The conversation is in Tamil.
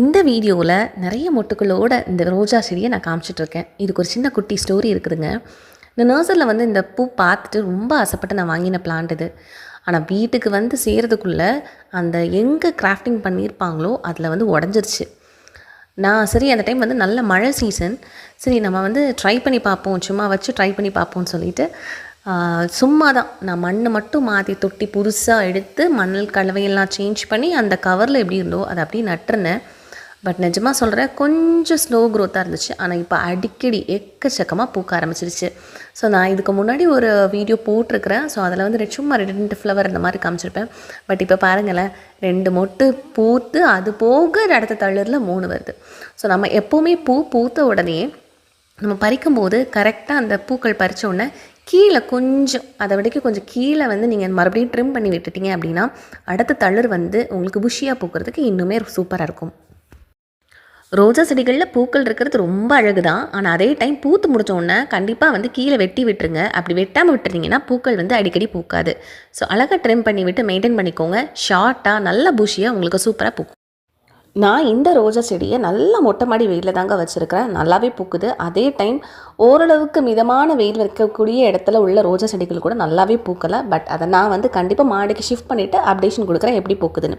இந்த வீடியோவில் நிறைய மொட்டுக்களோட இந்த ரோஜா செடியை நான் காமிச்சிட்ருக்கேன். இதுக்கு ஒரு சின்ன குட்டி ஸ்டோரி இருக்குதுங்க. இந்த நர்சரியில் வந்து இந்த பூ பார்த்துட்டு ரொம்ப ஆசைப்பட்டு நான் வாங்கின பிளான்ட் இது. ஆனால் வீட்டுக்கு வந்து செய்கிறதுக்குள்ளே அந்த எங்கே கிராஃப்டிங் பண்ணியிருப்பாங்களோ அதில் வந்து உடஞ்சிருச்சு. நான் சரி அந்த டைம் வந்து நல்ல மழை சீசன் சரி நம்ம வந்து ட்ரை பண்ணி பார்ப்போம். சும்மா வச்சு ட்ரை பண்ணி பார்ப்போம்னு சொல்லிட்டு சும்மா தான் நான் மண் மட்டும் மாற்றி தொட்டி புதுசாக எடுத்து மணல் கலவையெல்லாம் சேஞ்ச் பண்ணி அந்த கவரில் எப்படி இருந்தோ அதை அப்படியே நட்டுருந்தேன். பட் நிஜமாக சொல்கிறேன் கொஞ்சம் ஸ்லோ க்ரோத்தாக இருந்துச்சு. ஆனால் இப்போ அடிக்கடி எக்கச்சக்கமாக பூக்க ஆரம்பிச்சிருச்சு. ஸோ நான் இதுக்கு முன்னாடி ஒரு வீடியோ போட்டிருக்கிறேன். ஸோ அதில் வந்து சும்மா ரெண்டு ஃப்ளவர் இந்த மாதிரி காமிச்சிருப்பேன். பட் இப்போ பாருங்களேன் ரெண்டு மொட்டு பூத்து அது போக அடுத்த தளிரில் மூணு வருது. ஸோ நம்ம எப்போவுமே பூ பூத்த உடனே நம்ம பறிக்கும்போது கரெக்டாக அந்த பூக்கள் பறித்த உடனே கீழே கொஞ்சம் அதை விடக்கு கொஞ்சம் கீழே வந்து நீங்கள் மறுபடியும் ட்ரிம் பண்ணி விட்டுட்டீங்க அப்படின்னா அடுத்த தளிர் வந்து உங்களுக்கு புஷியாக பூக்கிறதுக்கு இன்னுமே சூப்பராக இருக்கும். ரோஜா செடிகளில் பூக்கள் இருக்கிறது ரொம்ப அழகு தான் ஆனால் அதே டைம் பூத்து முடிச்ச கண்டிப்பாக வந்து கீழே வெட்டி விட்டுருங்க. அப்படி வெட்டாமல் விட்டுருந்தீங்கன்னா பூக்கள் வந்து அடிக்கடி பூக்காது. ஸோ அழகாக ட்ரிம் பண்ணி விட்டு மெயின்டைன் பண்ணிக்கோங்க. ஷார்ட்டாக நல்ல பூஷியாக உங்களுக்கு சூப்பராக பூக்கும். நான் இந்த ரோஜா செடியை நல்ல மொட்டை மாடி வெயிலில் தாங்க வச்சுருக்கிறேன். நல்லாவே பூக்குது. அதே டைம் ஓரளவுக்கு மிதமான வெயில் இருக்கக்கூடிய இடத்துல உள்ள ரோஜா செடிகள் கூட நல்லாவே பூக்கலை. பட் அதை நான் வந்து கண்டிப்பாக மாடிக்கு ஷிஃப்ட் பண்ணிவிட்டு அப்டேஷன் கொடுக்குறேன். எப்படி பூக்குதுன்னு.